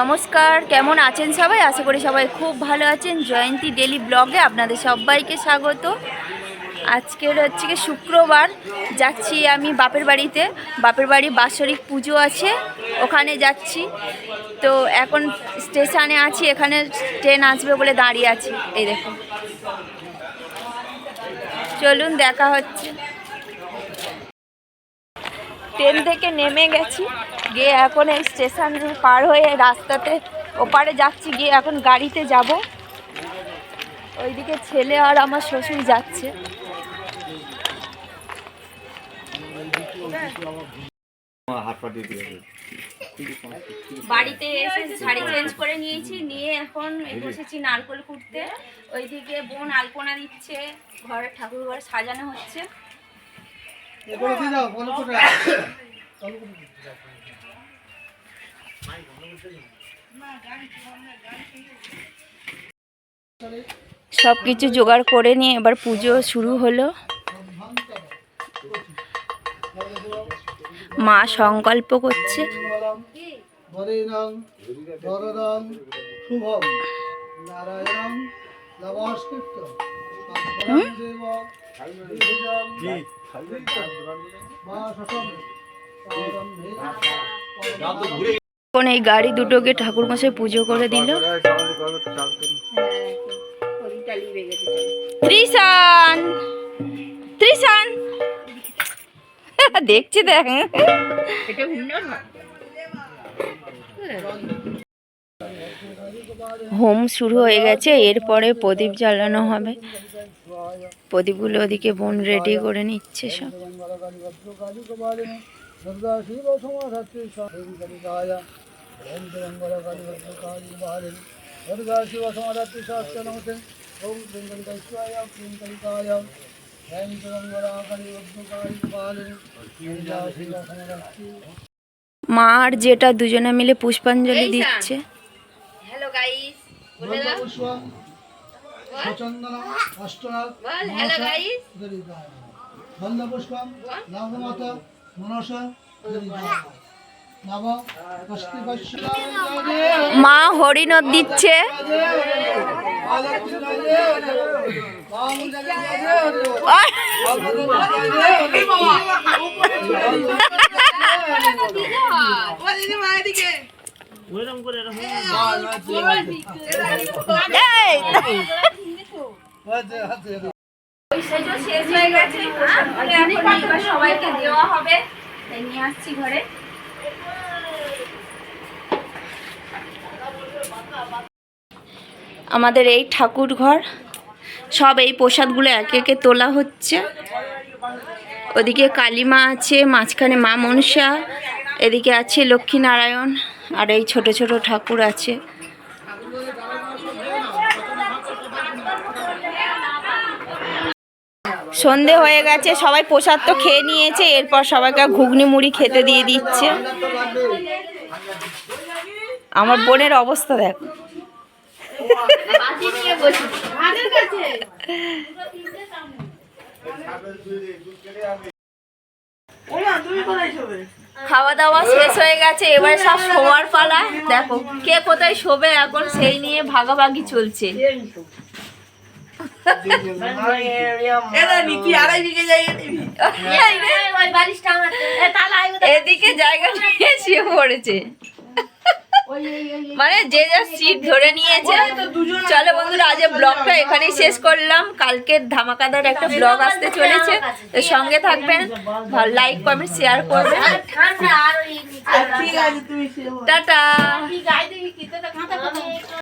নমস্কার, কেমন আছেন সবাই? আশা করি সবাই খুব ভালো আছেন। জয়ন্তী ডেলি ব্লগে আপনাদের সবাইকে স্বাগত। আজকের হচ্ছে কি শুক্রবার, যাচ্ছি আমি বাপের বাড়িতে। বাপের বাড়ি বাৎসরিক পুজো আছে, ওখানে যাচ্ছি। তো এখন স্টেশনে আছি, এখানে ট্রেন আসবে বলে দাঁড়িয়ে আছি। এই দেখুন। চলুন, দেখা হচ্ছে। ট্রেন থেকে নেমে গেছি। গিয়ে এখন এই স্টেশন পার হয়ে রাস্তাতে ওপারে যাচ্ছি গিয়ে এখন গাড়িতে যাব। ওইদিকে ছেলে আর আমার শ্বশুর যাচ্ছে। বাড়িতে এসে শাড়ি চেঞ্জ করে নিয়েছি নিয়ে এখন বসেছি নারকোল কুটতে। ওইদিকে বোন আলপনা দিচ্ছে ঘরের ঠাকুর ঘর সাজানো হচ্ছে। সব কিছু জোগাড় করে নিয়ে এবার পুজো শুরু হলো। মা সংকল্প করছে। এখন এই গাড়ি দুটোকে ঠাকুর মশাই পুজো করে দিল। ত্রিশান! ত্রিশান! দেখছি দেখ। হোম শুরু হয়ে গেছে, এরপরে প্রদীপ জ্বালানো হবে। প্রদীপগুলো ওদিকে বোন রেডি করে নিচ্ছে সব। মা আর যেটা দুজনে মিলে পুষ্পাঞ্জলি দিচ্ছে হ্যালো গাইস পুষ্পম সচন্দন অষ্টনাথ হ্যালো গাইস বন্ধপুষ্পম নাগমাতা মনসা মা হরিণত দিচ্ছে। শেষ হয়ে গেছে সবাইকে দেওয়া হবে। নিয়ে আসছি ঘরে। আমাদের এই ঠাকুর ঘর, সব এই প্রসাদগুলো একে একে তোলা হচ্ছে। ওদিকে কালীমা আছে, মাঝখানে মা মনসা, এদিকে আছে লক্ষ্মীনারায়ণ, আর এই ছোট ছোট ঠাকুর আছে। সন্ধে হয়ে গেছে, সবাই প্রসাদ তো খেয়ে নিয়েছে, এরপর সবাইকে ঘুগনি মুড়ি খেতে দিয়ে দিচ্ছে। আমার বোনের অবস্থা দেখো। খাওয়া দাওয়া শেষ হয়ে গেছে, এবার সব শোয়ার পালা। দেখো, কে কোথায় শোবে এখন সেই নিয়ে ভাগাভাগি চলছে। এদিকে জায়গা নিয়ে শুয়ে পড়েছে। মানে যে যা সিট ধরে নিয়েছে। চলো বন্ধুরা আজ ব্লগটা এখানেই শেষ করলাম। কালকে ধামাকাদার একটা ব্লগ আসতে চলেছে। তো সঙ্গে থাকবেন লাইক কমেন্ট শেয়ার করবেন। টাটা।